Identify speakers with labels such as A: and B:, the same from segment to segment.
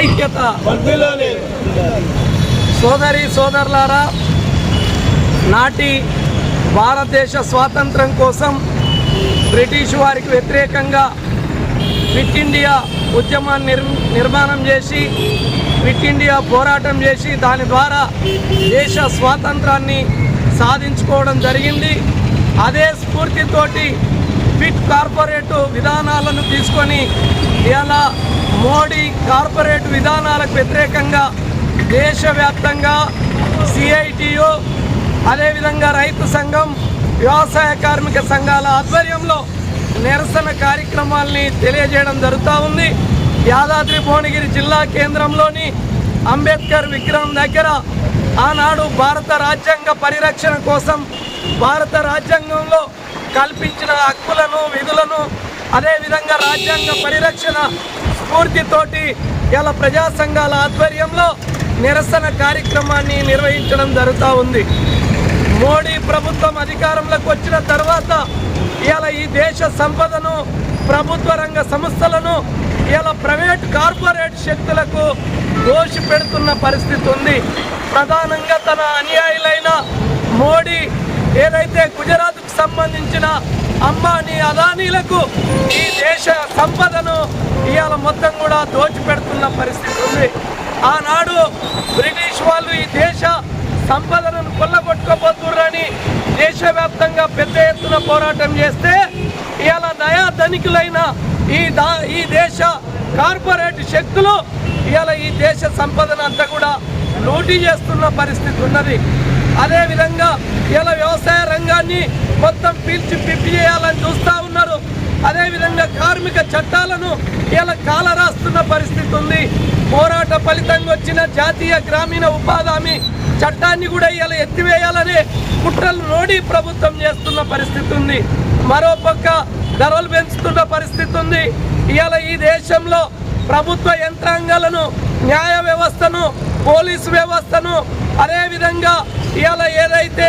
A: ఐక్యత. సోదరి సోదరులారా నాటి భారతదేశ స్వాతంత్రం కోసం బ్రిటిష్ వారికి వ్యతిరేకంగా క్విట్ ఇండియా ఉద్యమాన్ని నిర్ నిర్మాణం చేసి క్విట్ ఇండియా పోరాటం చేసి దాని ద్వారా దేశ స్వాతంత్రాన్ని సాధించుకోవడం జరిగింది. అదే స్ఫూర్తితోటి క్విట్ కార్పొరేట్ విధానాలను తీసుకొని ఇలా మోడీ కార్పొరేట్ విధానాలకు వ్యతిరేకంగా దేశవ్యాప్తంగా సిఐటియు అదేవిధంగా రైతు సంఘం వ్యవసాయ కార్మిక సంఘాల ఆధ్వర్యంలో నిరసన కార్యక్రమాల్ని తెలియజేయడం జరుగుతూ ఉంది. యాదాద్రి భువనగిరి జిల్లా కేంద్రంలోని అంబేద్కర్ విగ్రహం దగ్గర ఆనాడు భారత రాజ్యాంగ పరిరక్షణ కోసం భారత రాజ్యాంగంలో కల్పించిన హక్కులను విధులను అదేవిధంగా రాజ్యాంగ పరిరక్షణ స్ఫూర్తితోటి ఇలా ప్రజా సంఘాల ఆధ్వర్యంలో నిరసన కార్యక్రమాన్ని నిర్వహించడం జరుగుతూ ఉంది. మోడీ ప్రభుత్వం అధికారంలోకి వచ్చిన తర్వాత ఇలా ఈ దేశ సంపదను ప్రభుత్వ రంగ సంస్థలను ఇలా ప్రైవేట్ కార్పొరేట్ శక్తులకు దోషి పెడుతున్న పరిస్థితి ఉంది. ప్రధానంగా తన అనుయాయులైన మోడీ ఏదైతే గుజరాత్కు సంబంధించిన అంబానీ అదానీలకు ఈ దేశ సంపదను ఇవాళ మొత్తం కూడా దోచిపెడుతున్న పరిస్థితి ఉంది. ఆనాడు బ్రిటిష్ వాళ్ళు ఈ దేశ సంపదను కొల్లగొట్టుకోబోతున్నారని దేశవ్యాప్తంగా పెద్ద ఎత్తున పోరాటం చేస్తే ఇవాళ నయా ధనికులైన ఈ దా ఈ దేశ కార్పొరేట్ శక్తులు ఇవాళ ఈ దేశ సంపదను అంతా కూడా లూటీ చేస్తున్న పరిస్థితి ఉన్నది. అదేవిధంగా ఇలా వ్యవసాయ రంగాన్ని మొత్తం పీల్చి పిప్పియాలని చూస్తూ ఉన్నారు. అదేవిధంగా కార్మిక చట్టాలను ఇలా కాలరాస్తున్న పరిస్థితి ఉంది. పోరాట ఫలితంగా వచ్చిన జాతీయ గ్రామీణ ఉపాధి హామీ చట్టాన్ని కూడా ఇలా ఎత్తివేయాలనే కుట్రలు మోడీ ప్రభుత్వం చేస్తున్న పరిస్థితి ఉంది. మరోపక్క ధరలు పెంచుతున్న పరిస్థితి ఉంది. ఇవాళ ఈ దేశంలో ప్రభుత్వ యంత్రాంగాలను న్యాయ వ్యవస్థను పోలీసు వ్యవస్థను అదేవిధంగా ఇవాళ ఏదైతే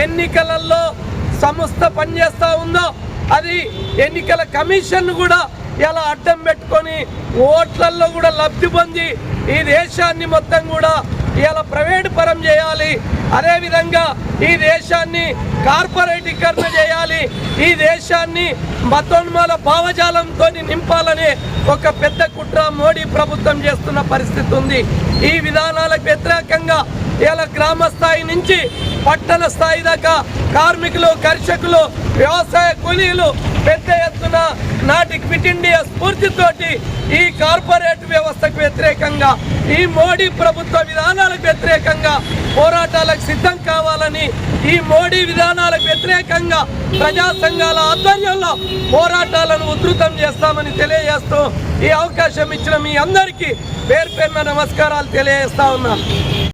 A: ఎన్నికలలో సంస్థ పనిచేస్తూ ఉందో అది ఎన్నికల కమిషన్ కూడా ఇలా అడ్డం పెట్టుకొని ఓట్లల్లో కూడా లబ్ధి పొంది ఈ దేశాన్ని మొత్తం కూడా ఇలా ప్రైవేట్ పరం చేయాలి. అదేవిధంగా ఈ దేశాన్ని కార్పొరేటీకరణ చేయాలి. ఈ దేశాన్ని మతోన్మాల భావజాలంతో నింపాలనే ఒక పెద్ద కుట్ర మోడీ ప్రభుత్వం చేస్తున్న పరిస్థితి ఉంది. ఈ విధానాలకు వ్యతిరేకంగా ఇలా గ్రామ స్థాయి నుంచి పట్టణ స్థాయి దాకా కార్మికులు కర్షకులు వ్యవసాయ కూలీలు పెద్ద ఎత్తున నాటి క్విట్ ఇండియా స్ఫూర్తితోటి ఈ కార్పొరేట్ వ్యవస్థ వ్యతిరేకంగా ఈ మోడీ ప్రభుత్వ విధానాలకు వ్యతిరేకంగా పోరాటాలకు సిద్ధం కావాలని ఈ మోడీ విధానాలకు వ్యతిరేకంగా ప్రజా సంఘాల ఆధ్వర్యంలో పోరాటాలను ఉధృతం చేస్తామని తెలియజేస్తూ ఈ అవకాశం ఇచ్చిన మీ అందరికీ పేరు పేరున నమస్కారాలు తెలియజేస్తా ఉన్నాను.